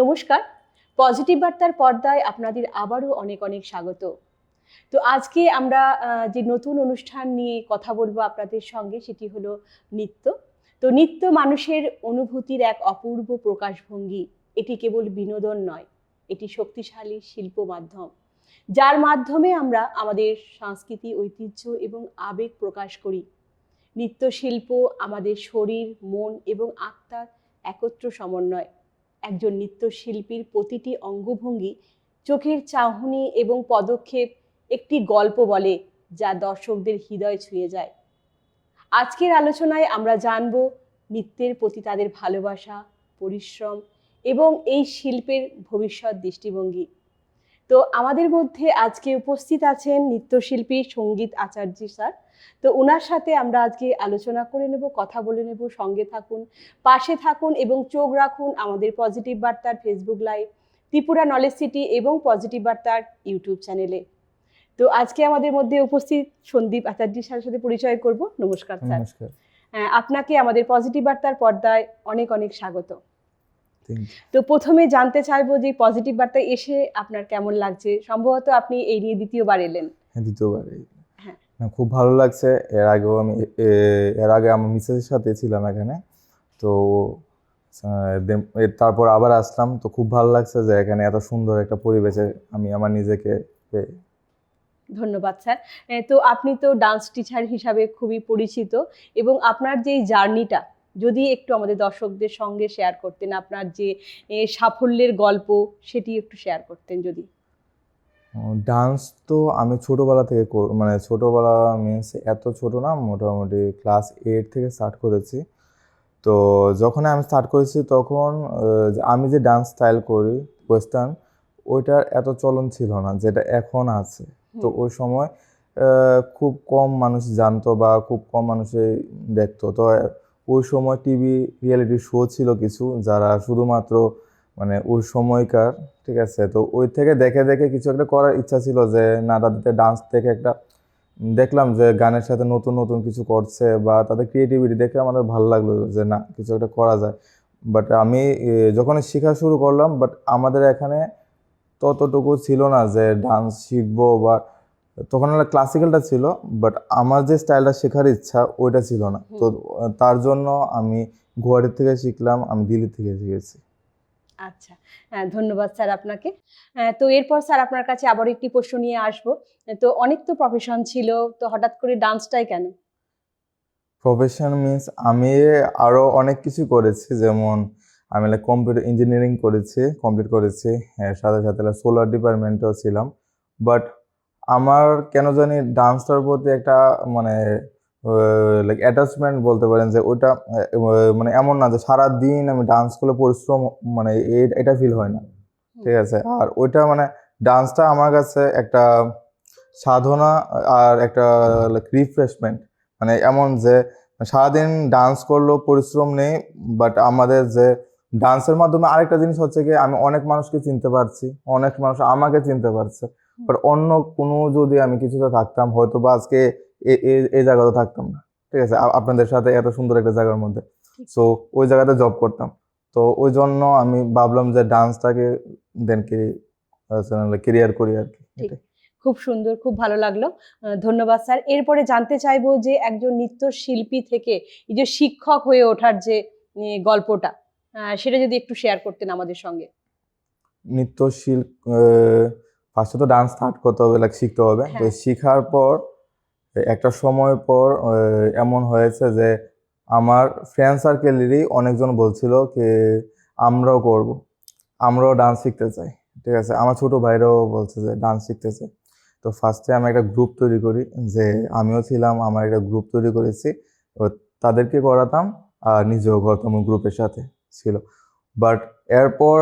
নমস্কার। পজিটিভ বার্তার পর্দায় আপনাদের আবারও অনেক অনেক স্বাগত। তো আজকে আমরা যে নতুন অনুষ্ঠান নিয়ে কথা বলব আপনাদের সঙ্গে সেটি হলো নৃত্য। তো নৃত্য মানুষের অনুভূতির এক অপূর্ব প্রকাশভঙ্গি। এটি কেবল বিনোদন নয়, এটি শক্তিশালী শিল্প মাধ্যম। যার মাধ্যমে আমরা আমাদের সংস্কৃতি ঐতিহ্য এবং আবেগ প্রকাশ করি। নৃত্যশিল্প আমাদের শরীর, মন এবং আত্মার একত্র সমন্বয়। একজন নৃত্যশিল্পীর প্রতিটি অঙ্গভঙ্গি চোখের চাহনি এবং পদক্ষেপ একটি গল্প বলে যা দর্শকদের হৃদয় ছুঁয়ে যায়। আজকের আলোচনায় আমরা জানব নৃত্যের প্রতি তাদের ভালোবাসা, পরিশ্রম এবং এই শিল্পের ভবিষ্যৎ দৃষ্টিভঙ্গি। তো আমাদের মধ্যে আজকে উপস্থিত আছেন নৃত্যশিল্পী সংগীত আচার্য স্যার। তো ওনার সাথে আমরা আজকে আলোচনা করে নেব কথা বলে নেব সঙ্গে থাকুন পাশে থাকুন এবং চোখ রাখুন আমাদের পজিটিভ বার্তার Facebook live Tripura knowledge city এবং পজিটিভ বার্তার ইউটিউব চ্যানেলে। তো আজকে আমাদের মধ্যে উপস্থিত সন্দীপ আচার্য স্যারের সাথে পরিচয় করব। নমস্কার স্যার। হ্যাঁ, আপনাকে আমাদের পজিটিভ বার্তার পর্দায় অনেক অনেক স্বাগত. তো প্রথমে জানতে চাইব যে পজিটিভ বার্তা এসে আপনার কেমন লাগছে? সম্ভবত আপনি এই নিয়ে দ্বিতীয়বার এলেন। হ্যাঁ দ্বিতীয়বার। হ্যাঁ। খুব ভালো লাগছে। এর আগেও আমি এর আগে আমার মিসেসের সাথে ছিলাম এখানে। তো এর তারপর আবার আসলাম। তো খুব ভালো লাগছে যে এখানে এত সুন্দর একটা পরিবেশে আমি আমার নিজেকে ধন্যবাদ স্যার। তো আপনি তো ডান্স টিচার হিসাবে খুবই পরিচিত এবং আপনার যে জার্নিটা যদি একটু আমাদের দর্শকদের সঙ্গে শেয়ার করতেন আপনার যে সাফল্যের গল্প সেটি একটু শেয়ার করতেন যদি। ডান্স তো আমি ছোটোবেলা থেকে মানে ছোটোবেলা মিনস এত ছোট না মোটামুটি ক্লাস এইট থেকে স্টার্ট করেছি। তো যখন আমি স্টার্ট করেছি তখন আমি যে ডান্স স্টাইল করি ওয়েস্টার্ন ওইটার এত চলন ছিল না যেটা এখন আছে। তো ওই সময় খুব কম মানুষ জানতো বা খুব কম মানুষে দেখতো। তো ওই সময় টিভি রিয়েলিটি শো ছিল কিছু, যারা শুধুমাত্র মানে ওই সময়কার, ঠিক আছে? তো ওই থেকে দেখে দেখে কিছু একটা করার ইচ্ছা ছিল যে, না তাদের ডান্স থেকে একটা দেখলাম যে, গানের সাথে নতুন নতুন কিছু করছে বা তাদের ক্রিয়েটিভিটি দেখে আমাদের ভালো লাগল যে, না, কিছু একটা করা যায়। বাট আমি যখন শেখা শুরু করলাম বাট আমাদের এখানে ততটুকু ছিল না যে ডান্স শিখব বা তখন একটা ক্লাসিক্যালটা ছিল বাট আমার যে স্টাইলটা শেখার ইচ্ছা ওইটা ছিল না। তো তার জন্য আমি গুয়াহাটি থেকে শিখলাম আমি দিল্লি থেকে শিখেছি। আচ্ছা। হ্যাঁ ধন্যবাদ স্যার আপনাকে। হ্যাঁ, তো এরপর স্যার আপনার কাছে আবার একটি প্রশ্ন নিয়ে আসব। তো অনেক তো প্রফেশন ছিল তো হঠাৎ করে ডান্সটাই কেন? প্রফেশন মিন্স আমি আরও অনেক কিছু করেছি যেমন আমি কম্পিউটার ইঞ্জিনিয়ারিং করেছি কমপ্লিট করেছি। হ্যাঁ, সাথে সাথে সোলার ডিপার্টমেন্টেও ছিলাম। বাট আমার কেন জানি ডান্সটার প্রতি একটা মানে লাইক অ্যাটাচমেন্ট বলতে পারেন যে ওইটা মানে এমন না যে সারা দিন আমি ডান্স করলে পরিশ্রম মানে এটা ফিল হয় না। ঠিক আছে? আর ওইটা মানে ডান্সটা আমার কাছে একটা সাধনা আর একটা লাইক রিফ্রেশমেন্ট মানে এমন যে সারাদিন ডান্স করলেও পরিশ্রম নেই বাট আমাদের যে ডান্সের মাধ্যমে আরেকটা জিনিস হচ্ছে কি, আমি অনেক মানুষকে চিনতে পারছি, অনেক মানুষ আমাকে চিনতে পারছে। বাট অন্য কোনো যদি আমি কিছুতে থাকতাম হয়তো বা আজকে এই জায়গাতে থাকতাম না। ঠিক আছে? আপনাদের সাথে এত সুন্দর একটা জায়গার মধ্যে। সো ওই জায়গাতে জব করতাম। তো ওই জন্য আমি ভাবলাম যে ডান্সটাকে দেন কি কেরিয়ার করি আর কি। খুব সুন্দর খুব ভালো লাগল। ধন্যবাদ স্যার। এরপরে জানতে চাইব যে একজন নৃত্যশিল্পী থেকে এই যে শিক্ষক হয়ে ওঠার যে গল্পটা সেটা যদি একটু শেয়ার করতেন আমাদের সঙ্গে। নৃত্যশীল ফার্স্টে তো ডান্স স্টার্ট করতে হবে লাইক শিখতে হবে। তো হ্যাঁ। শেখার পর একটা সময় পর এমন হয়েছে যে আমার ফ্রেন্ড সার্কেলেরই অনেকজন বলছিল কি আমরাও করব। আমরাও ডান্স শিখতে চাই। ঠিক আছে? আমার ছোট ভাইরাও বলছে যে ডান্স শিখতে চাই। তো ফার্স্টে আমি একটা গ্রুপ তৈরি করি যে আমিও ছিলাম আমার একটা গ্রুপ তৈরি করেছি। তো তাদেরকে করাতাম আর নিজেও করতাম গ্রুপের সাথে ছিল। বাট এরপর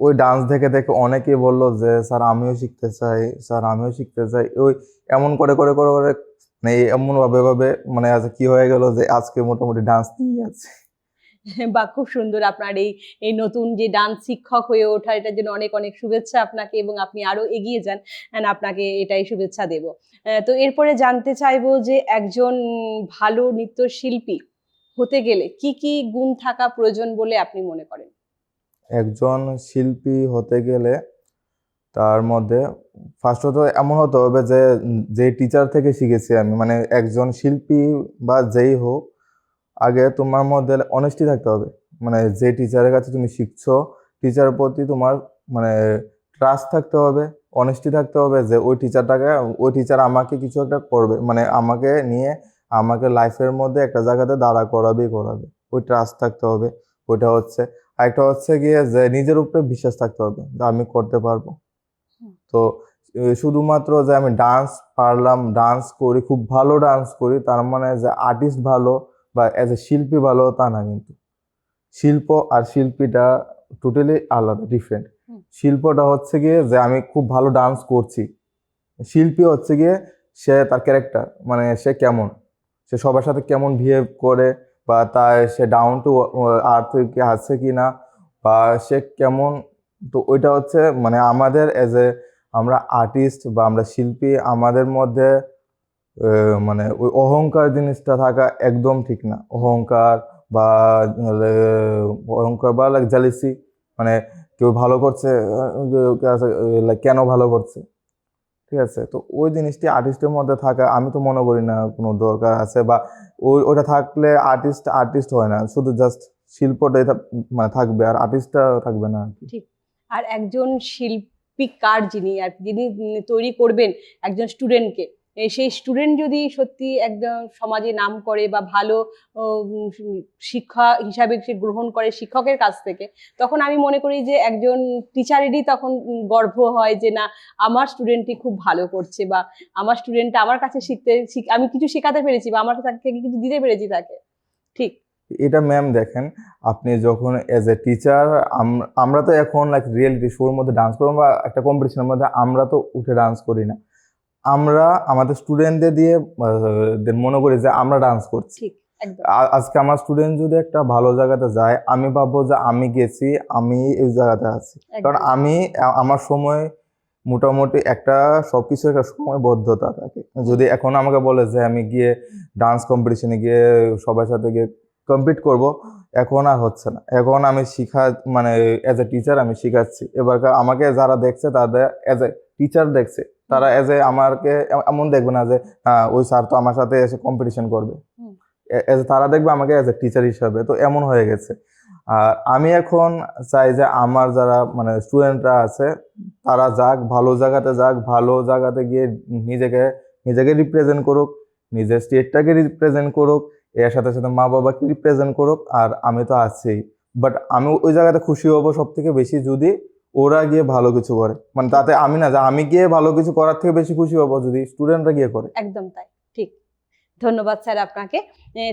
ওই ডান্স দেখে দেখে অনেকেই বলল যে, স্যার, আমিও শিখতে চাই, স্যার, আমিও শিখতে চাই। ওই এমন করে করে করে করে মানে এই এমন ভাবে মানে আজ কি হয়ে গেল যে, আজকে মোটামুটি ডান্স নিয়ে আছে বা খুব সুন্দর আপনার এই এই নতুন যে ডান্স শিক্ষক হয়ে ওঠা এটার জন্য অনেক অনেক শুভেচ্ছা আপনাকে এবং আপনি আরও এগিয়ে যান আপনাকে এটাই শুভেচ্ছা দেব। তো এরপরে জানতে চাইব যে, একজন ভালো নৃত্যশিল্পী হতে গেলে কি কি গুণ থাকা প্রয়োজন বলে আপনি মনে করেন? একজন শিল্পী হতে গেলে তার মধ্যে ফার্স্ট ফার্স্টত এমন হতে হবে যে যে টিচার থেকে শিখেছি আমি। মানে একজন শিল্পী বা যেই হোক, আগে তোমার মধ্যে অনেস্টি থাকতে হবে। মানে যে টিচারের কাছে তুমি শিখছো টিচারের প্রতি তোমার মানে ট্রাস্ট থাকতে হবে অনেস্টি থাকতে হবে যে ওই টিচারটাকে ওই টিচার আমাকে কিছু একটা করবে। মানে আমাকে নিয়ে আমাকে লাইফের মধ্যে একটা জায়গাতে দাঁড়া করাবেই করাবে। ওই ট্রাস্ট থাকতে হবে। ওইটা হচ্ছে। আরেকটা হচ্ছে গিয়ে যে নিজের উপরে বিশ্বাস থাকতে হবে যে আমি করতে পারব। তো শুধুমাত্র যে আমি ডান্স পারলাম ডান্স করি খুব ভালো ডান্স করি তার মানে যে আর্টিস্ট ভালো বা অ্যাজ এ শিল্পী ভালো তা না কিন্তু। শিল্প আর শিল্পীটা টোটালি আলাদা ডিফারেন্ট শিল্পটা হচ্ছে গিয়ে যে আমি খুব ভালো ডান্স করছি। শিল্পী হচ্ছে গিয়ে সে তার ক্যারেক্টার মানে সে কেমন? সে সবার সাথে কেমন বিহেভ করে বা তার সে ডাউন টু আর্থ আছে কি না বা সে কেমন, তো ওইটা হচ্ছে মানে আমাদের এজ এ আমরা আর্টিস্ট বা আমরা শিল্পী, আমাদের মধ্যে মানে ওই অহংকার জিনিসটা থাকা একদম ঠিক না। অহংকার বা অহংকার বা লাইক জালিসি মানে কেউ ভালো করছে কেন ভালো করছে? ঠিক আছে? তো ওই জিনিসটি আর্টিস্টের মধ্যে থাকা, আমি তো মনে করি না কোনো দরকার আছে বা ওই ওটা থাকলে আর্টিস্ট আর্টিস্ট হয় না শুধু জাস্ট শিল্পটাই মানে থাকবে আর আর্টিস্টটা থাকবে না ঠিক। আর একজন শিল্পীকার যিনি আর যিনি তৈরি করবেন একজন স্টুডেন্টকে সেই স্টুডেন্ট যদি সত্যি একদম সমাজে নাম করে বা ভালো শিক্ষা হিসাবে সে গ্রহণ করে শিক্ষকের কাছ থেকে, তখন আমি মনে করি যে একজন টিচারেরই তখন গর্ব হয় যে না, আমার স্টুডেন্টটি খুব ভালো করছে বা আমার স্টুডেন্টটা আমার কাছে শিখতে শিখ- আমি কিছু শেখাতে পেরেছি বা আমার থেকে কিছু দিতে পেরেছি তাকে। ঠিক। এটা ম্যাম দেখেন, আপনি যখন এজ এ টিচার আমরা তো এখন লাইক রিয়েলিটি শোর মধ্যে ডান্স করব বা একটা কম্পিটিশনের মধ্যে আমরা তো উঠে ডান্স করি না। আমরা আমাদের স্টুডেন্টদের দিয়ে মনে করি যে আমরা ডান্স করছি। আজকে আমার স্টুডেন্ট যদি একটা ভালো জায়গাতে যায় আমি ভাববো যে আমি গেছি আমি এই জায়গাতে আছি। কারণ আমি আমার সময় মোটামুটি একটা সবকিছু একটা সময়বদ্ধতা থাকে। যদি এখন আমাকে বলে যে আমি গিয়ে ডান্স কম্পিটিশনে গিয়ে সবার সাথে গিয়ে কম্পিট করব এখন আর হচ্ছে না। এখন আমি শিখা মানে অ্যাজ এ টিচার আমি শিখাচ্ছি। এবার আমাকে যারা দেখছে তাদের অ্যাজ এ টিচার দেখছে তারা অ্যাজ এ আমাকে এমন দেখবে না যে ওই স্যার তো আমার সাথে এসে কম্পিটিশন করবে। এজ তারা দেখবে আমাকে এজ এ টিচার হিসাবে। তো এমন হয়ে গেছে। আর আমি এখন চাই যে আমার যারা মানে স্টুডেন্টরা আছে তারা যাক ভালো জায়গাতে যাক ভালো জায়গাতে গিয়ে নিজেকে নিজেকে রিপ্রেজেন্ট করুক নিজের স্টেটটাকে রিপ্রেজেন্ট করুক এর সাথে সাথে মা বাবাকে রিপ্রেজেন্ট করুক আর আমি তো আছি। বাট আমি ওই জায়গাতে খুশি হব সব থেকে বেশি যদি ওরা গিয়ে ভালো কিছু করে। মানে তাতে আমি না যে আমি গিয়ে ভালো কিছু করার থেকে বেশি খুশি হব যদি স্টুডেন্টরা গিয়ে করে। একদম তাই ঠিক। ধন্যবাদ স্যার আপনাকে।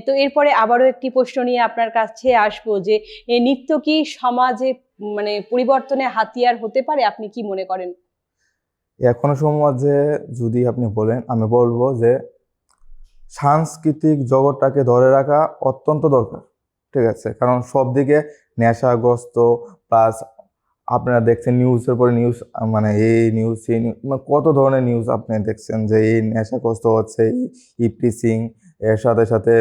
তো এরপরে আবারও একটি প্রশ্ন নিয়ে আপনার কাছে আসব যে নৃত্য কি সমাজে মানে পরিবর্তনে হাতিয়ার হতে পারে? আপনি কি মনে করেন? এখনও সমাজে যদি আপনি বলেন আমি বলব যে সাংস্কৃতিক জগৎটাকে ধরে রাখা অত্যন্ত দরকার। ঠিক আছে? কারণ সব দিকে নেশাগ্রস্ত প্লাস আপনারা দেখছেন নিউজের পরে নিউজ মানে এই নিউজ সেই নিউজ মানে কত ধরনের নিউজ আপনি দেখছেন যে এই নেশাগ্রস্ত হচ্ছে ইপ্রিসিং এর সাথে সাথে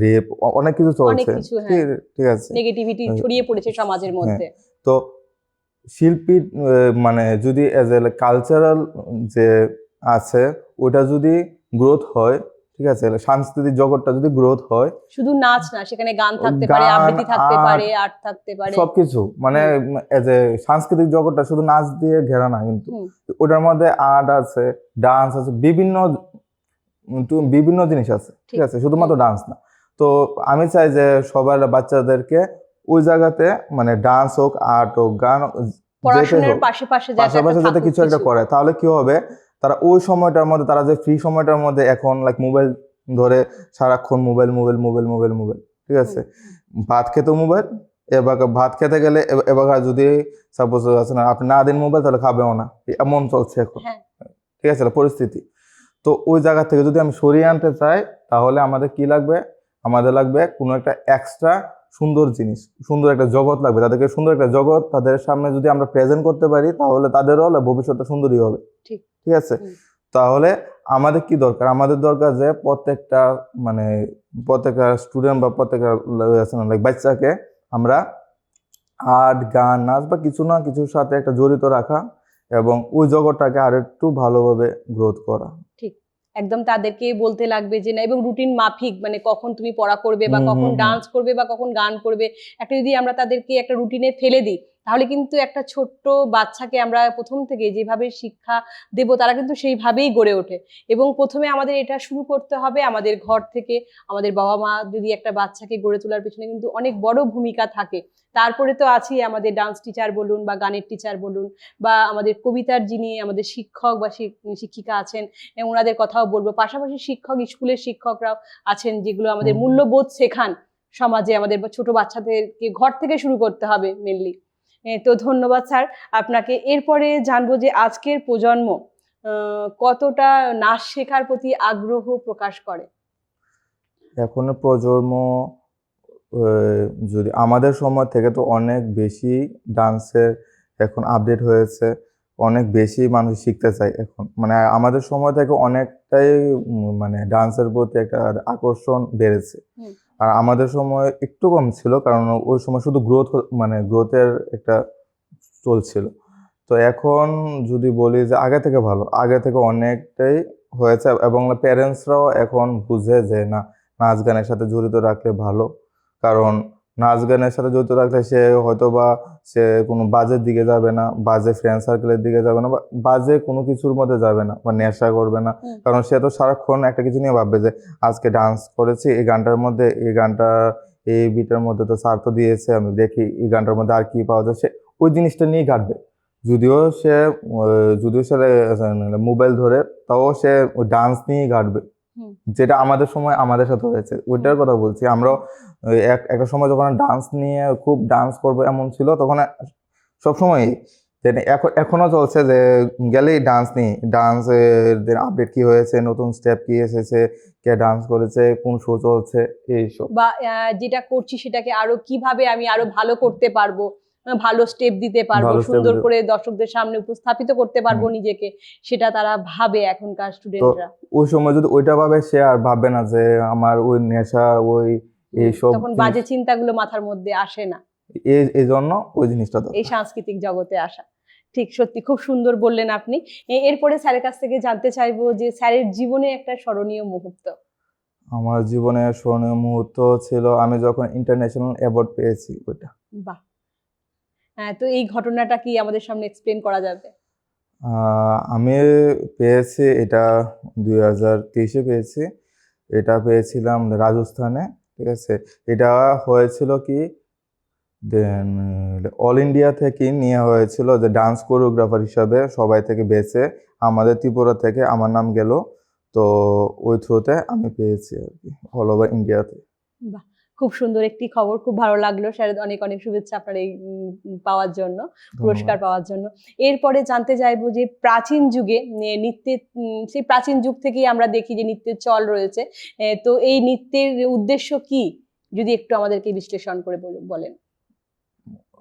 রেপ অনেক কিছু চলছে হ্যাঁ। ঠিক- আছে নেগেটিভিটি হ্যাঁ। ছড়িয়ে পড়েছে সমাজের মধ্যে তো শিল্পী মানে যদি অ্যাজ এ কালচারাল যে আছে ওটা যদি গ্রোথ হয় ঠিক আছে? সাংস্কৃতিক জগৎটা যদি গ্রোথ হয় শুধু নাচ না সেখানে গান থাকতে পারে আবৃত্তি থাকতে পারে আর্ট থাকতে পারে। সবকিছু। মানে এজ এ সাংস্কৃতিক জগৎটা শুধু নাচ দিয়ে ঘেরা না কিন্তু ওটার মধ্যে আর্ট আছে ডান্স আছে বিভিন্ন বিভিন্ন জিনিস আছে ঠিক। আছে? শুধুমাত্র ডান্স না। তো আমি চাই যে সবার বাচ্চাদেরকে ওই জায়গাতে মানে ডান্স হোক আর্ট হোক গান পাশাপাশি যাতে কিছু একটা করে তাহলে কি হবে? তারা ওই সময়টার মধ্যে তারা যে ফ্রি সময়টার মধ্যে এখন লাইক মোবাইল ধরে সারাক্ষণ mobile mobile mobile mobile mobile ঠিক আছে? ভাত খেতে মোবাইল এবার ভাত খেতে গেলে এবার যদি সাপোজ আছে না আপনি না দিন মোবাইল তাহলে খাবেও না। এমন চলছে এখন। হ্যাঁ। ঠিক আছে? পরিস্থিতি। তো ওই জায়গা থেকে যদি আমি সরিয়ে আনতে চাই তাহলে আমাদের কি লাগবে? আমাদের লাগবে কোনো একটা এক্সট্রা সুন্দর জিনিস সুন্দর একটা জগৎ লাগবে। তাদেরকে সুন্দর একটা জগৎ তাদের সামনে যদি আমরা প্রেজেন্ট করতে পারি তাহলে তাদেরও ভবিষ্যৎটা সুন্দরই হবে। ঠিক। ঠিক আছে? তাহলে আমাদের কি দরকার? আমাদের দরকার যে প্রত্যেকটা মানে প্রত্যেকটা স্টুডেন্ট বা প্রত্যেকটা লাইক বাচ্চাকে আমরা আর্ট গান নাচ বা কিছু না কিছুর সাথে একটা জড়িত রাখা এবং ওই জগৎটাকে আর একটু ভালোভাবে গ্রোথ করা। ঠিক। একদম তাদেরকে বলতে লাগবে যে না এবং রুটিন মাফিক মানে কখন তুমি পড়া করবে বা কখন। ডান্স করবে বা কখন গান করবে। একটা যদি আমরা তাদেরকে একটা রুটিনে ফেলে দিই তাহলে কিন্তু একটা ছোট্ট বাচ্চাকে আমরা প্রথম থেকে যেভাবে শিক্ষা দেব তারা কিন্তু সেইভাবেই গড়ে ওঠে। এবং প্রথমে আমাদের এটা শুরু করতে হবে আমাদের ঘর থেকে। আমাদের বাবা মা যদি একটা বাচ্চাকে গড়ে তোলার পেছনে কিন্তু অনেক বড় ভূমিকা থাকে। তারপরে তো আছেই আমাদের ডান্স টিচার বলুন বা গানের টিচার বলুন বা আমাদের কবিতার যিনি আমাদের শিক্ষক বা শিক্ষিকা আছেন ওনাদের কথাও বলব। পাশাপাশি শিক্ষক স্কুলের শিক্ষকরাও আছেন যেগুলো আমাদের মূল্যবোধ শেখান সমাজে আমাদের ছোট বাচ্চাদেরকে ঘর থেকে শুরু করতে হবে মেনলি তো ধন্যবাদ স্যার। আপনাকে এরপরে জানব যে আজকের প্রজন্ম কতটা নাচ শেখার প্রতি আগ্রহ প্রকাশ করে। এখনের প্রজন্ম যদি আমাদের সময় থেকে তো অনেক বেশি ডান্সের এখন আপডেট হয়েছে অনেক বেশি মানুষ শিখতে চায় এখন। মানে আমাদের সময় থেকে অনেকটাই মানে ডান্সের প্রতি একটা আকর্ষণ বেড়েছে। আর আমাদের সময় একটু কম ছিল, কারণ ওই সময় শুধু গ্রোথ মানে গ্রোথের একটা চলছিল। তো এখন যদি বলি যে আগে থেকে ভালো, আগে থেকে অনেকটাই হয়েছে এবং প্যারেন্টসরাও এখন বুঝে যে না, নাচ গানের সাথে জড়িত রাখলে ভালো। কারণ নাচ গানের সাথে জড়িত রাখলে সে হয়তো বা সে কোনো বাজের দিকে যাবে না বাজে ফ্রেন্ড সার্কেলের দিকে যাবে না বা বাজে কোনো কিছুর মধ্যে যাবে না বা নেশা করবে না। কারণ সে তো সারাক্ষণ একটা কিছু নিয়ে ভাববে যে আজকে ডান্স করেছি এই গানটার মধ্যে এই গানটা এই বিটার মধ্যে তো স্যার তো দিয়েছে আমি দেখি এই গানটার মধ্যে আর কি পাওয়া যায়। সে ওই জিনিসটা নিয়েই কাটবে যদিও সে যদিও সে মোবাইল ধরে তাও সে ওই ডান্স নিয়েই কাটবে যেটা আমাদের সময় আমাদের সাথে হয়েছে। ওইটার কথা বলছি। এক একটা সময় যখন ডান্স নিয়ে খুব ডান্স করব এমন ছিল তখন সবসময় এখন এখনও চলছে যে গেলেই ডান্স নিয়ে ডান্স আপডেট কি হয়েছে নতুন স্টেপ কি এসেছে কে ডান্স করেছে কোন শো চলছে এইসব। বা যেটা করছি সেটাকে আরও কীভাবে আমি আরও ভালো করতে পারব ভালো স্টেপ দিতে পারব সুন্দর করে দর্শকদের সামনে উপস্থাপিত করতে পারব নিজেকে সেটা তারা ভাবে এখনকার স্টুডেন্টরা ওই সময় যদি ওইটা ভাবে সে আর ভাববে না যে আমার ওই নেশা ওই এইসব তখন বাজে চিন্তাগুলো মাথার মধ্যে আসে না। এই এই জন্য ওই জিনিসটা। এই সাংস্কৃতিক জগতে আসা। ঠিক সত্যি খুব সুন্দর বললেন আপনি। এরপরে স্যারের কাছ থেকে জানতে চাইব যে স্যারের জীবনে একটা স্মরণীয় মুহূর্ত। আমার জীবনের স্মরণীয় মুহূর্ত ছিল আমি যখন ইন্টারন্যাশনাল অ্যাওয়ার্ড পেয়েছি ওইটা। বাহ! হ্যাঁ তো এই ঘটনাটা কি আমাদের সামনে এক্সপ্লেন করা যাবে? আমি পেয়েছি এটা দুই হাজার তেইশে পেয়েছি। এটা পেয়েছিলাম রাজস্থানে। ঠিক আছে? এটা হয়েছিল কি? দেন অল ইন্ডিয়া থেকে নিয়ে হয়েছিল যে ডান্স কোরিওগ্রাফার হিসাবে সবাই থেকে বেছে, আমাদের ত্রিপুরা থেকে, আমার নাম গেল। তো ওই থ্রুতে আমি পেয়েছি আর কি অল ওভার ইন্ডিয়াতে খুব সুন্দর একটি খবর খুব ভালো লাগল। স্যার অনেক অনেক শুভেচ্ছা আপনার এই পাওয়ার জন্য পুরস্কার পাওয়ার জন্য। এরপরে জানতে চাইব যে প্রাচীন যুগে নৃত্যের সেই প্রাচীন যুগ থেকেই আমরা দেখি যে নৃত্যের চল রয়েছে। তো এই নৃত্যের উদ্দেশ্য কি? যদি একটু আমাদেরকে বিশ্লেষণ করে বলেন।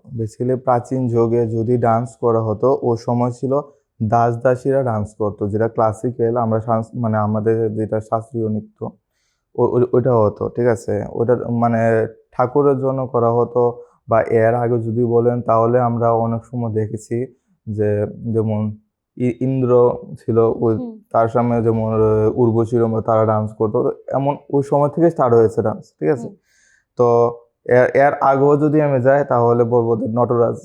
বেসিক্যালি প্রাচীন যুগে যদি ডান্স করা হতো ও সময় ছিল দাস দাসীরা ডান্স করতো যেটা ক্লাসিক্যাল আমরা মানে আমাদের যেটা শাস্ত্রীয় নৃত্য। ওইটা হতো ঠিক আছে? ওটা মানে ঠাকুরের জন্য করা হতো বা এর আগে যদি বলেন তাহলে আমরা অনেক সময় দেখেছি যে যেমন ইন্দ্র ছিল ওই তার সামনে যেমন উর্বশী তারা ডান্স করতো এমন ওই সময় থেকে স্টার্ট হয়েছে ডান্স ঠিক আছে? তো এর এর আগেও যদি আমি যাই তাহলে বলব নটরাজ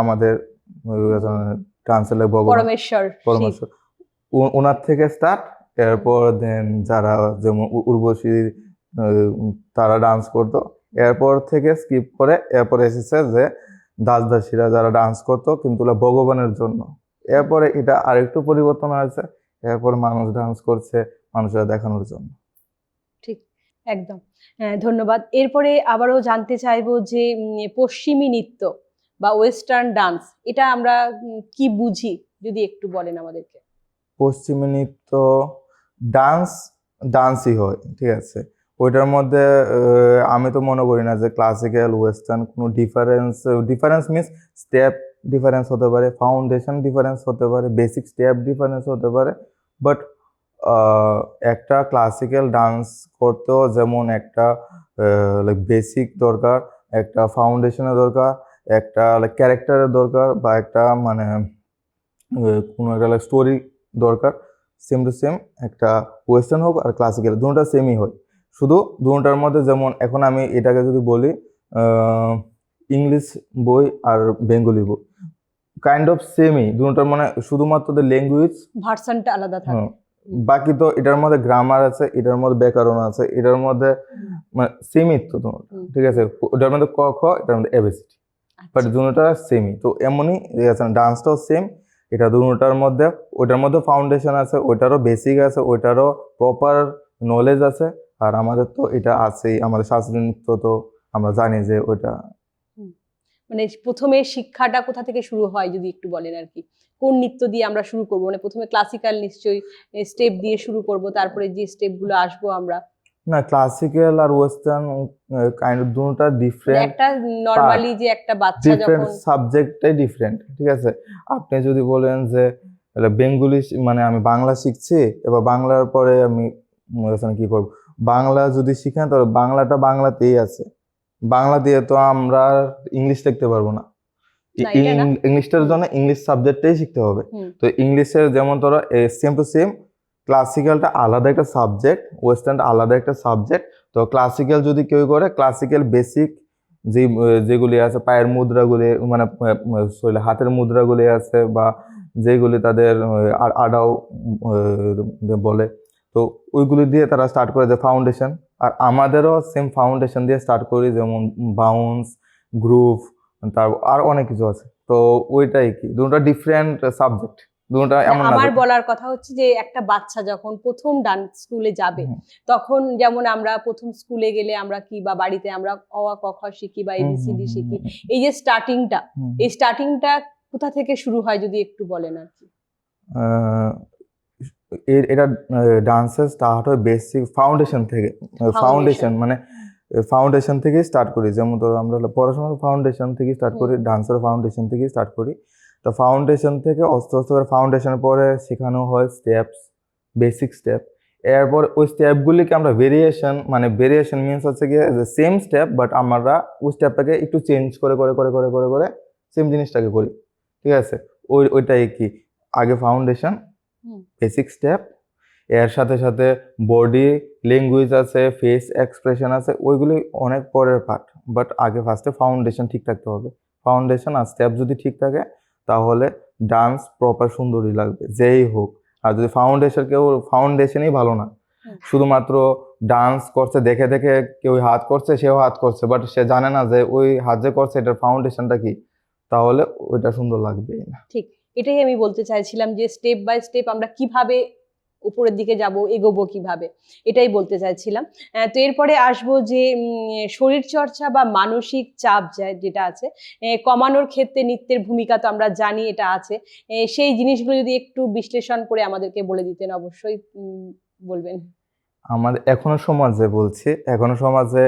আমাদের ডান্সের পরমেশ্বর পরমেশ্বর। ওনার থেকে স্টার্ট এরপর দেন যারা যেমন উর্বশী তারা ডান্স করতো। এরপর থেকে স্কিপ করে এরপর এসেছে যে দাস দাসীরা যারা ডান্স করতো কিন্তু ভগবানের জন্য। এরপরে এটা আরেকটু পরিবর্তন হয়েছে। এরপর মানুষ ডান্স করছে মানুষরা দেখানোর জন্য। একদম। হ্যাঁ ধন্যবাদ। এরপরে আবারও জানতে চাইব যে পশ্চিমী নৃত্য বা ওয়েস্টার্ন ডান্স এটা আমরা কি বুঝি? যদি একটু বলেন আমাদেরকে। পশ্চিমী নৃত্য ডান্স, ডান্সই হয়, ঠিক আছে? ওইটার মধ্যে আমি তো মনে করি না যে ক্লাসিক্যাল ওয়েস্টার্ন কোনো difference difference means step difference হতে পারে ফাউন্ডেশন ডিফারেন্স হতে পারে বেসিক স্টেপ ডিফারেন্স হতে পারে বাট একটা ক্লাসিক্যাল ডান্স করতেও যেমন একটা লাইক বেসিক দরকার, একটা ফাউন্ডেশনের দরকার, একটা লাইক ক্যারেক্টারের দরকার, বা একটা মানে কোনো একটা লাইক স্টোরি দরকার সেম টু সেম একটা ওয়েস্টার্ন হোক আর ক্লাসিক্যাল দুটোটা সেমই হয়। শুধু দুটোটার মধ্যে যেমন এখন আমি এটাকে যদি বলি ইংলিশ বই আর বেঙ্গলি বই কাইন্ড অফ সেমই দুটোটার মানে শুধুমাত্র ল্যাঙ্গুয়েজ ভার্সনটা আলাদা থাকে। হ্যাঁ। বাকি তো এটার মধ্যে গ্রামার আছে এটার মধ্যে ব্যাকরণ আছে এটার মধ্যে মানে সেমই তো তোমার। ঠিক আছে? ওটার মধ্যে ক খ এটার মধ্যে এবিসিডি বাট আচ্ছা। দুটোটা সেমই তো এমনই আছে? ডান্সটাও সেম এটা দুটোটার মধ্যে ওটার মধ্যে ফাউন্ডেশন আছে, ওইটারও বেসিক আছে, ওইটারও প্রপার নলেজ আছে। আর আমাদের তো এটা আছেই, আমাদের শাস্ত্রীয় নৃত্য তো আমরা জানি যে ওইটা। মানে প্রথমে শিক্ষাটা কোথা থেকে শুরু হয় যদি একটু বলেন আর কি? কোন নৃত্য দিয়ে আমরা শুরু করব? মানে প্রথমে ক্লাসিক্যাল নিশ্চয়ই স্টেপ দিয়ে শুরু করব, তারপরে যে স্টেপগুলো আসব আমরা। না ক্লাসিক্যাল আর ওয়েস্টার্ন কাইন্ড অফ দুটোটা ডিফারেন্ট একটা নর্মালি যে একটা বাচ্চা ডিফারেন্ট যখন সাবজেক্টটাই ডিফারেন্ট ঠিক আছে? আপনি যদি বলেন যে বেঙ্গলি মানে আমি বাংলা শিখছি এবার বাংলার পরে আমি মনে কি করব। বাংলা যদি শিখেন তাহলে বাংলাটা বাংলাতেই আছে। বাংলা দিয়ে তো আমরা ইংলিশ লিখতে পারব না। ইংলিশটার জন্য ইংলিশ সাবজেক্টটাই শিখতে হবে। তো ইংলিশের যেমন ধরো সেম টু সেম ক্লাসিক্যালটা আলাদা একটা সাবজেক্ট ওয়েস্টার্নটা আলাদা একটা সাবজেক্ট। তো ক্লাসিক্যাল যদি কেউ করে, ক্লাসিক্যাল বেসিক যে, যেগুলি আছে, পায়ের মুদ্রাগুলি মানে সরি, হাতের মুদ্রাগুলি আছে বা যেগুলি তাদের আডাও বলে, তো ওইগুলি দিয়ে তারা স্টার্ট করে যে ফাউন্ডেশন আর আমাদেরও সেম ফাউন্ডেশন দিয়ে স্টার্ট করি, যেমন বাউন্স গ্রুপ তারপর আর অনেক কিছু আছে। তো ওইটাই কি, দুটো ডিফারেন্ট সাবজেক্ট এমন আমার বলার কথা হচ্ছে যে একটা বাচ্চা যখন প্রথম ডান্স স্কুলে যাবে তখন যেমন আমরা প্রথম স্কুলে গেলে আমরা কি বা বাড়িতে আমরা অ ক খ শিখি বা এবিসিডি শিখি এই যে স্টার্টিংটা এই স্টার্টিংটা কোথা থেকে শুরু হয় যদি একটু বলেন আর কি? এটা ডান্সের স্টার্ট হয় বেসিক ফাউন্ডেশন থেকে ফাউন্ডেশন মানে ফাউন্ডেশন থেকে স্টার্ট করি। যেমন ধরো আমরা পড়াশোনার ফাউন্ডেশন থেকে স্টার্ট করি ডান্সের ফাউন্ডেশন থেকে স্টার্ট করি। তো ফাউন্ডেশন থেকে আস্তে আস্তে করে ফাউন্ডেশনের পরে শেখানো হয় স্টেপস বেসিক স্টেপ এরপর ওই স্টেপগুলিকে আমরা ভেরিয়েশন মানে ভেরিয়েশন মিনস হচ্ছে গিয়ে সেম স্টেপ বাট আমরা ওই স্টেপটাকে একটু চেঞ্জ করে করে করে করে করে করে সেম জিনিসটাকে করি। ঠিক আছে? ওই ওইটাই কি? আগে ফাউন্ডেশন বেসিক স্টেপ এর সাথে সাথে বডি ল্যাঙ্গুয়েজ আছে ফেস এক্সপ্রেশন আছে ওইগুলি অনেক পরের পার্ট বাট আগে ফার্স্টে ফাউন্ডেশন ঠিক থাকতে হবে। ফাউন্ডেশন আর স্টেপ যদি ঠিক থাকে তাহলে ডান্স প্রপার সুন্দরই লাগবে যেই হোক। আর যদি ফাউন্ডেশন কেউ ফাউন্ডেশনই ভালো না। শুধুমাত্র ডান্স করছে দেখে দেখে কেউ হাত করছে সেও হাত করছে বাট সে জানে না যে ওই হাত যে করছে এটার ফাউন্ডেশনটা কি? তাহলে ওইটা সুন্দর লাগবে না। ঠিক এটাই আমি বলতে চাইছিলাম যে স্টেপ বাই স্টেপ আমরা কীভাবে উপরের দিকে যাব এগোবো কীভাবে? এটাই বলতে চাইছিলাম। তো এরপরে আসব যে শরীর চর্চা বা মানসিক চাপ যা- যেটা আছে কমানোর ক্ষেত্রে নৃত্যের ভূমিকা তো আমরা জানি এটা আছে। সেই জিনিসগুলো যদি একটু বিশ্লেষণ করে আমাদেরকে বলে দিতেন অবশ্যই বলবেন। আমাদের এখনও সমাজে বলছি এখনও সমাজে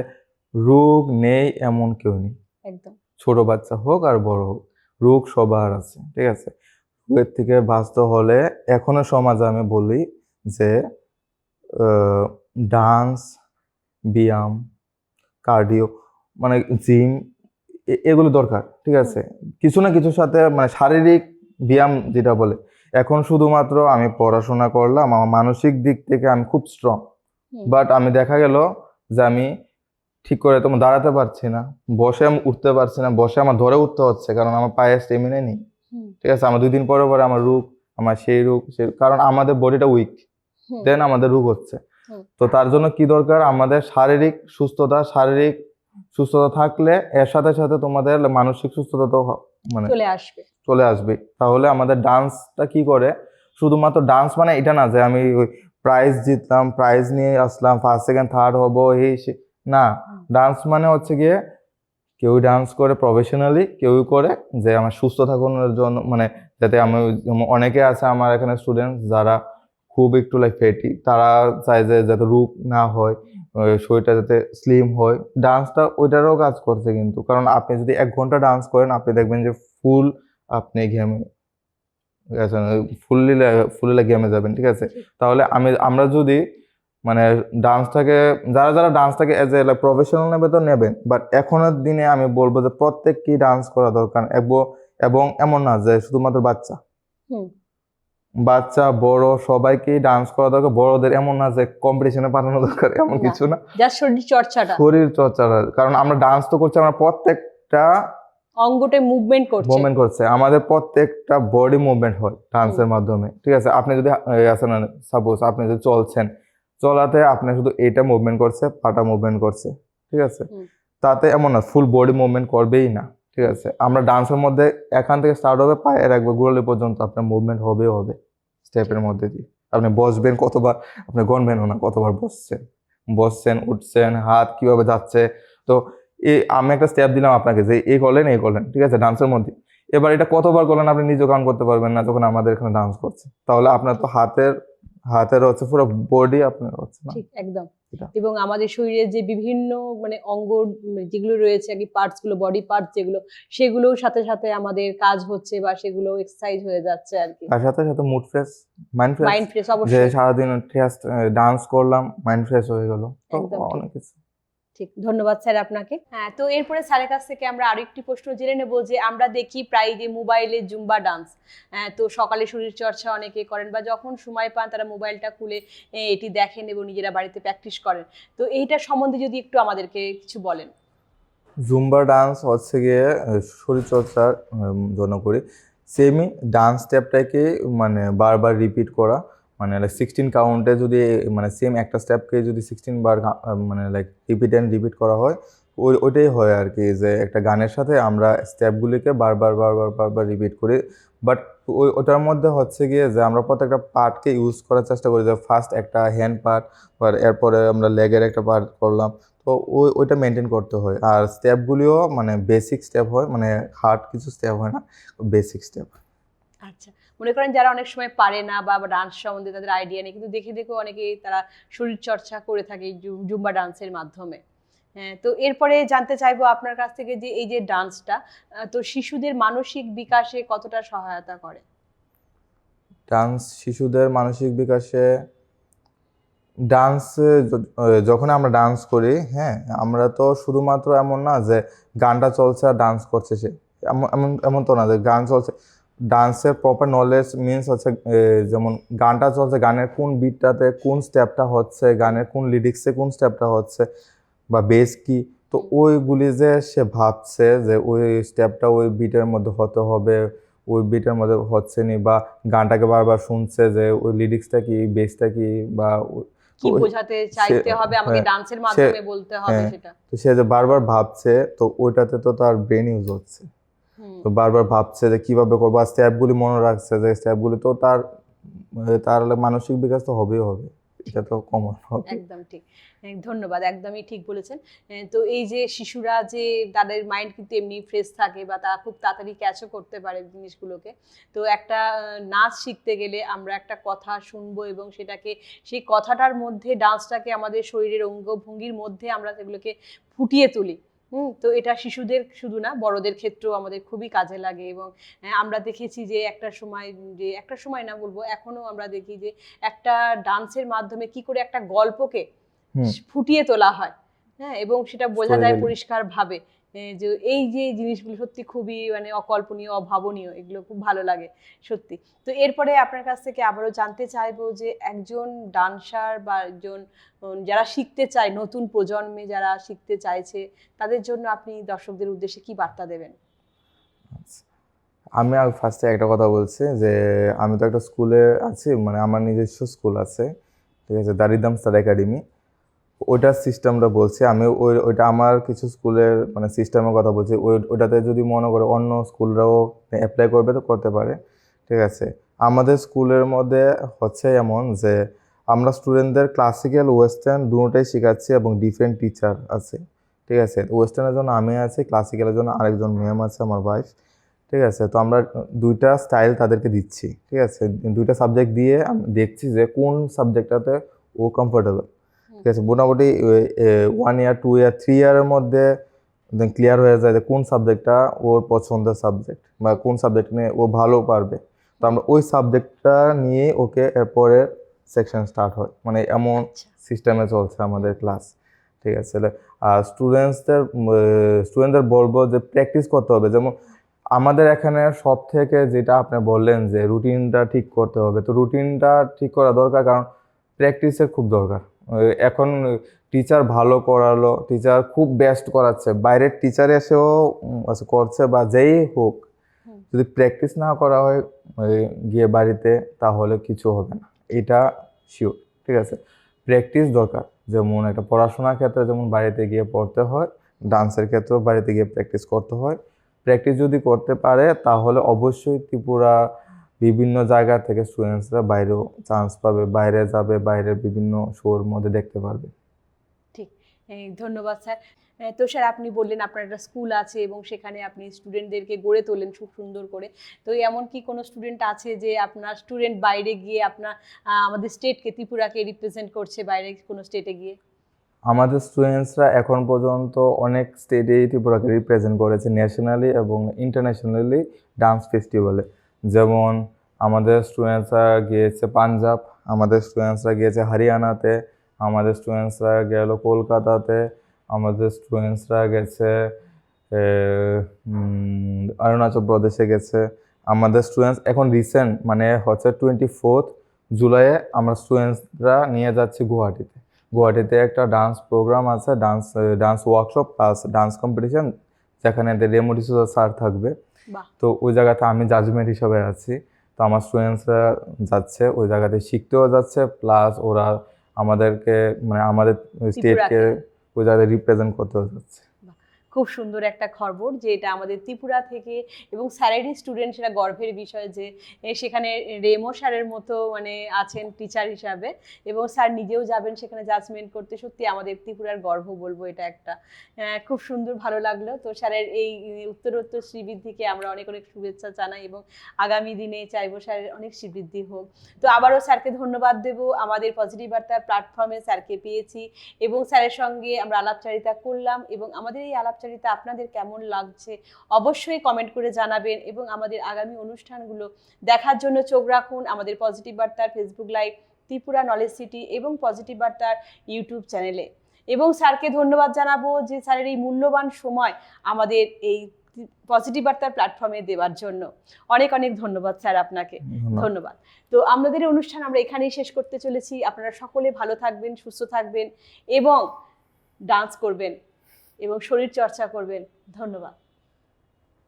রোগ নেই এমন কেউ নেই। একদম। ছোট বাচ্চা হোক আর বড় হোক রোগ সবার আছে ঠিক আছে? রোগের থেকে বাঁচতে হলে এখনও সমাজে আমি বলি যে ডান্স ব্যায়াম কার্ডিও মানে জিম এগুলো দরকার ঠিক আছে? কিছু না কিছুর সাথে মানে শারীরিক ব্যায়াম যেটা বলে এখন শুধুমাত্র আমি পড়াশোনা করলাম আমার মানসিক দিক থেকে আমি খুব স্ট্রং বাট আমি দেখা গেল যে আমি ঠিক করে তোমার দাঁড়াতে পারছি না বসে আমি উঠতে পারছি না বসে আমার ধরে উঠতে হচ্ছে কারণ আমার পায়ে স্টেমিনা নেই ঠিক আছে? আমার দুই দিন পরে পরে আমার রোগ আমার সেই রোগ সে কারণ আমাদের বডিটা উইক দেন আমাদের রোগ হচ্ছে। তো তার জন্য কি দরকার? আমাদের শারীরিক সুস্থতা শারীরিক সুস্থতা থাকলে এর সাথে সাথে তোমাদের মানসিক সুস্থতা তো মানে চলে আসবে। চলে আসবে। তাহলে আমাদের ডান্সটা কি করে? শুধুমাত্র ডান্স মানে এটা না যে আমি ওই প্রাইজ জিতলাম প্রাইজ নিয়ে আসলাম ফার্স্ট সেকেন্ড থার্ড হব এই না। ডান্স মানে হচ্ছে গিয়ে কেউ ডান্স করে প্রফেশনালি কেউ করে যে আমার সুস্থ থাকানোর জন্য মানে যাতে আমি অনেকে আছে আমার এখানে স্টুডেন্ট যারা খুব একটু লাইক ফেটি তারা চায় যে যাতে রূপ না হয় শরীরটা যাতে স্লিম হয়। ডান্সটা ওইটারও কাজ করছে কিন্তু কারণ আপনি যদি এক ঘণ্টা ডান্স করেন আপনি দেখবেন যে ফুল আপনি ঘেমে ফুললি ফুললি ঘেমে যাবেন ঠিক আছে? তাহলে আমি আমরা যদি মানে ডান্সটাকে যারা যারা ডান্সটাকে এজ এ লাইক প্রফেশনাল নেবে তো নেবেন বাট এখনের দিনে আমি বলব যে প্রত্যেককেই ডান্স করা দরকার এবং এবং এমন না যে শুধুমাত্র বাচ্চা। হুম। বাচ্চা বড় সবাইকেই ডান্স করা দরকার। বড়দের এমন না যে কম্পিটিশনে পাঠানো দরকার এমন কিছু না। যার শরীর চর্চাটা। শরীর চর্চাটা কারণ আমরা ডান্স তো করছি আমরা প্রত্যেকটা অঙ্গটে মুভমেন্ট করছে। মুভমেন্ট করছে। আমাদের প্রত্যেকটা বডি মুভমেন্ট হয় ডান্সের মাধ্যমে। ঠিক আছে? আপনি যদি আসেন সাপোজ আপনি যদি চলছেন চলাতে আপনি শুধু এটা মুভমেন্ট করছে পাটা মুভমেন্ট করছে। ঠিক আছে? তাতে এমন না ফুল বডি মুভমেন্ট করবেই না। ঠিক আছে? আমরা ডান্সের মধ্যে এখান থেকে স্টার্ট হবে, পায়ে একবার গোড়ালি পর্যন্ত আপনার মুভমেন্ট হবে। হবে স্টেপের মধ্যে দিয়ে। আপনি বসবেন কতবার? আপনি গণবেনও না, কতবার বসছেন? বসছেন, উঠছেন, হাত কীভাবে যাচ্ছে? তো এই আমি একটা স্টেপ দিলাম আপনাকে যে এই করলেন এই করলেন, ঠিক আছে? ডান্সের মধ্যে। এবার এটা কতবার করলেন আপনি নিজে কাউন্ট করতে পারবেন না যখন আমাদের এখানে ডান্স করছে। তাহলে আপনার তো হাতের হাতের হচ্ছে পুরো বডি আপনার হচ্ছে না। একদম। এবং আমাদের শরীরের যে বিভিন্ন মানে অঙ্গ যেগুলো রয়েছে আর কি পার্টসগুলো বডি পার্টস যেগুলো সেগুলোর সাথে সাথে আমাদের কাজ হচ্ছে বা সেগুলো এক্সারসাইজ হয়ে যাচ্ছে আর কি। তার সাথে সাথে mood fresh mind fresh mind fresh যে অবশ্যই সারাদিন ডান্স করলাম মাইন্ড ফ্রেশ হয়ে গেল। অনেক কিছু। ঠিক, ধন্যবাদ স্যার আপনাকে। হ্যাঁ তো এরপরে স্যারের কাছ থেকে আমরা আরও একটি প্রশ্ন জেনে নেব যে আমরা দেখি প্রায় যে মোবাইলে জুম্বা ডান্স হ্যাঁ তো সকালে শরীর চর্চা অনেকে করেন বা যখন সময় পান তারা মোবাইলটা খুলে এটি দেখেন এবং নিজেরা বাড়িতে প্র্যাকটিস করেন। তো এইটার সম্বন্ধে যদি একটু আমাদেরকে কিছু বলেন। জুম্বা ডান্স হচ্ছে গিয়ে শরীরচর্চার জন্য করি। সেমই ডান্স স্টেপটাকে মানে বারবার রিপিট করা মানে লাইক সিক্সটিন কাউন্টে যদি মানে সেম একটা স্টেপকে যদি সিক্সটিন বার মানে লাইক রিপিট অ্যান্ড রিপিট করা হয়, ওই, ওইটাই হয় আর কি যে, একটা গানের সাথে আমরা স্টেপগুলিকে বারবার বারবার বারবার রিপিট করি। বাট ওই, ওটার মধ্যে হচ্ছে গিয়ে যে, আমরা প্রত্যেকটা পার্টকে ইউজ করার চেষ্টা করি। যে ফার্স্ট একটা হ্যান্ড পার্ট বা এরপরে আমরা লেগের একটা পার্ট করলাম। তো ওই, ওইটা মেনটেন করতে হয়। আর স্টেপগুলিও মানে বেসিক স্টেপ হয়। মানে হার্ড কিছু স্টেপ হয় না বেসিক স্টেপ মনে করেন যারা অনেক সময় পারে না বা ডান্স সম্বন্ধে তাদের আইডিয়া নেই, কিন্তু দেখে দেখে অনেকেই তারা শরীর চর্চা করে থাকে জুম্বা ডান্সের মাধ্যমে। হ্যাঁ তো এরপরে জানতে চাইব আপনার কাছ থেকে যে এই যে ডান্সটা তো শিশুদের মানসিক বিকাশে কতটা সহায়তা করে? ডান্স শিশুদের মানসিক বিকাশে ডান্স যখন আমরা ডান্স করি হ্যাঁ আমরা তো শুধুমাত্র এমন না যে গানটা চলছে আর ডান্স করছে সে। এমন এমন তো না যে গান চলছে। ডান্সের প্রপার নলেজ মিনস হচ্ছে যেমন গানটা চলছে গানের কোন বিটটাতে কোন স্টেপটা হচ্ছে গানের কোন লিরিক্সে কোন স্টেপটা হচ্ছে বা বেস কি তো ওইগুলি যে সে ভাবছে যে ওই স্টেপটা ওই বিটের মধ্যে হতে হবে ওই বিটের মধ্যে হচ্ছে নি বা গানটাকে বারবার শুনছে যে ওই লিরিক্সটা কি বেসটা কি বা ও- কি বোঝাতে চাইতে হবে আমাকে হ্যাঁ, ডান্সের মাধ্যমে বলতে হবে হ্যাঁ। সেটা তো সে যে বারবার ভাবছে তো ওইটাতে তো তার ব্রেন ইউজ হচ্ছে তো বারবার ভাবছে যে কীভাবে করব? আর স্টেপগুলি মনে রাখছে যে স্টেপগুলি তো তার তার মানসিক বিকাশ তো হবেই হবে। এটা তো কমন হবে। একদম ঠিক। হ্যাঁ, ধন্যবাদ একদমই ঠিক বলেছেন। তো এই যে শিশুরা যে তাদের মাইন্ড কিন্তু এমনি ফ্রেশ থাকে বা তারা খুব তাড়াতাড়ি ক্যাচও করতে পারে জিনিসগুলোকে তো একটা নাচ শিখতে গেলে আমরা একটা কথা শুনব এবং সেটাকে সেই কথাটার মধ্যে ডান্সটাকে আমাদের শরীরের অঙ্গভঙ্গির মধ্যে আমরা সেগুলোকে ফুটিয়ে তুলি। হুম। তো এটা শিশুদের শুধু না বড়দের ক্ষেত্রেও আমাদের খুবই কাজে লাগে এবং আমরা দেখেছি যে একটা সময় যে একটা সময় না বলব এখনও আমরা দেখি যে একটা ডান্সের মাধ্যমে কি করে একটা গল্পকে ফুটিয়ে তোলা হয় হ্যাঁ এবং সেটা বোঝা যায় Storytelling. যে এই যে জিনিসগুলো সত্যি খুবই মানে অকল্পনীয়, অভাবনীয়, এগুলো খুব ভালো লাগে সত্যি। তো এরপরে আপনার কাছ থেকে আবারও জানতে চাইব যে একজন ডান্সার বা একজন যারা শিখতে চায়, নতুন প্রজন্মে যারা শিখতে চাইছে, তাদের জন্য আপনি দর্শকদের উদ্দেশ্যে কি বার্তা দেবেন? আমি আর ফার্স্টে একটা কথা বলছি যে, আমি তো একটা স্কুলে আছি মানে আমার নিজস্ব স্কুল আছে, ঠিক আছে দারিদাম স্টার একাডেমি ওইটার সিস্টেমটা বলছি। আমি ওই, ওইটা আমার কিছু স্কুলের মানে সিস্টেমের কথা বলছি। ওই, ওইটাতে যদি মনে করে অন্য স্কুলরাও অ্যাপ্লাই করবে তো করতে পারে। ঠিক আছে? আমাদের স্কুলের মধ্যে হচ্ছে এমন যে, আমরা স্টুডেন্টদের ক্লাসিক্যাল ওয়েস্টার্ন দুটোটাই শেখাচ্ছি এবং ডিফারেন্ট টিচার আছে। ঠিক আছে? ওয়েস্টার্নের জন্য আমি আছি ক্লাসিক্যালের জন্য আরেকজন ম্যাম আছে আমার ওয়াইফ ঠিক আছে? তো আমরা দুইটা স্টাইল তাদেরকে দিচ্ছি। ঠিক আছে? দুইটা সাবজেক্ট দিয়ে দেখছি যে কোন সাবজেক্টটাতে ও কমফোর্টেবল ঠিক আছে মোটামুটি one year two year three ইয়ারের মধ্যে ক্লিয়ার হয়ে যায় যে কোন সাবজেক্টটা ওর পছন্দের সাবজেক্ট বা কোন সাবজেক্ট নিয়ে ও ভালো পারবে। তো আমরা ওই সাবজেক্টটা নিয়ে ওকে এরপরে সেকশন স্টার্ট হয়। মানে এমন আচ্ছা। সিস্টেমে চলছে আমাদের ক্লাস ঠিক আছে? আর স্টুডেন্টসদের স্টুডেন্টদের বলব যে প্র্যাকটিস করতে হবে। যেমন আমাদের এখানে সব থেকে যেটা আপনি বললেন যে রুটিনটা ঠিক করতে হবে। তো রুটিনটা ঠিক করা দরকার কারণ প্র্যাকটিসের খুব দরকার। এখন টিচার ভালো করালো টিচার খুব বেস্ট করাচ্ছে। বাইরের টিচার এসেও আচ্ছা, করছে বা যেই হোক যদি প্র্যাকটিস না করা হয় গিয়ে বাড়িতে তাহলে কিছু হবে না। এটা শিওর ঠিক আছে? প্র্যাকটিস দরকার যেমন একটা পড়াশোনার ক্ষেত্রে যেমন বাড়িতে গিয়ে পড়তে হয় ডান্সের ক্ষেত্রেও বাড়িতে গিয়ে প্র্যাকটিস করতে হয়। প্র্যাকটিস যদি করতে পারে তাহলে অবশ্যই ত্রিপুরা বিভিন্ন জায়গা থেকে স্টুডেন্টসরা বাইরেও চান্স পাবে বাইরে যাবে বাইরের বিভিন্ন শোর মধ্যে দেখতে পারবে। ঠিক। ধন্যবাদ স্যার। তো স্যার আপনি বললেন আপনার একটা স্কুল আছে এবং সেখানে আপনি স্টুডেন্টদেরকে গড়ে তোলেন খুব সুন্দর করে। তো এমন কি কোনো স্টুডেন্ট আছে যে আপনার স্টুডেন্ট বাইরে গিয়ে আপনার আমাদের স্টেটকে ত্রিপুরাকে রিপ্রেজেন্ট করছে বাইরে কোনো স্টেটে গিয়ে? আমাদের স্টুডেন্টসরা এখন পর্যন্ত অনেক স্টেটেই ত্রিপুরাকে রিপ্রেজেন্ট করেছে ন্যাশনালি এবং ইন্টারন্যাশনালি ডান্স ফেস্টিভ্যালে যেমন আমাদের স্টুডেন্টসরা গিয়েছে পাঞ্জাব আমাদের স্টুডেন্টসরা গিয়েছে হরিয়ানাতে আমাদের স্টুডেন্টসরা গেল কলকাতাতে আমাদের স্টুডেন্টসরা গেছে অরুণাচল প্রদেশে গেছে। আমাদের স্টুডেন্টস এখন রিসেন্ট মানে হচ্ছে টোয়েন্টি ফোর্থ জুলাইয়ে আমরা স্টুডেন্টসরা নিয়ে যাচ্ছি গুয়াহাটিতে। গুয়াহাটিতে একটা ডান্স প্রোগ্রাম আছে dance dance workshop plus dance competition যেখানে রেমো ডিসোজা স্যার থাকবে। তো ওই জায়গাতে আমি জাজমেন্ট হিসাবে আছি। তো আমার স্টুডেন্টসরা যাচ্ছে ওই জায়গাতে শিখতেও যাচ্ছে প্লাস ওরা আমাদেরকে মানে আমাদের স্টেটকে ওই জায়গায় রিপ্রেজেন্ট করতেও যাচ্ছে। খুব সুন্দর একটা খবর যে এটা আমাদের ত্রিপুরা থেকে এবং স্যারেরই স্টুডেন্ট সেটা গর্বের বিষয় যে সেখানে রেমো স্যারের মতো মানে আছেন টিচার হিসাবে এবং স্যার নিজেও যাবেন সেখানে জাজমেন্ট করতে। সত্যি আমাদের ত্রিপুরার গর্ব বলব এটা একটা। খুব সুন্দর, ভালো লাগল। তো স্যারের এই উত্তরোত্তর শ্রীবৃদ্ধিকে আমরা অনেক অনেক শুভেচ্ছা জানাই এবং আগামী দিনে চাইব স্যারের অনেক শ্রীবৃদ্ধি হোক। তো আবারও স্যারকে ধন্যবাদ দেব। আমাদের পজিটিভ বার্তার প্ল্যাটফর্মে স্যারকে পেয়েছি এবং স্যারের সঙ্গে আমরা আলাপচারিতা করলাম এবং আমাদের এই আলাপচারিতা আপনাদের কেমন লাগছে? অবশ্যই কমেন্ট করে জানাবেন এবং আমাদের আগামী অনুষ্ঠানগুলো দেখার জন্য চোখ রাখুন। আমাদের পজিটিভ বার্তার Facebook live Tripura knowledge city এবং পজিটিভ বার্তার ইউটিউব চ্যানেলে এবং স্যারকে ধন্যবাদ জানাব যে স্যারের এই মূল্যবান সময় আমাদের এই পজিটিভ বার্তার প্ল্যাটফর্মে দেওয়ার জন্য। অনেক অনেক ধন্যবাদ স্যার আপনাকে। ধন্যবাদ। তো আমাদের অনুষ্ঠান আমরা এখানেই শেষ করতে চলেছি। আপনারা সকলে ভালো থাকবেন সুস্থ থাকবেন এবং ডান্স করবেন। এবং শরীর চর্চা করবেন। ধন্যবাদ।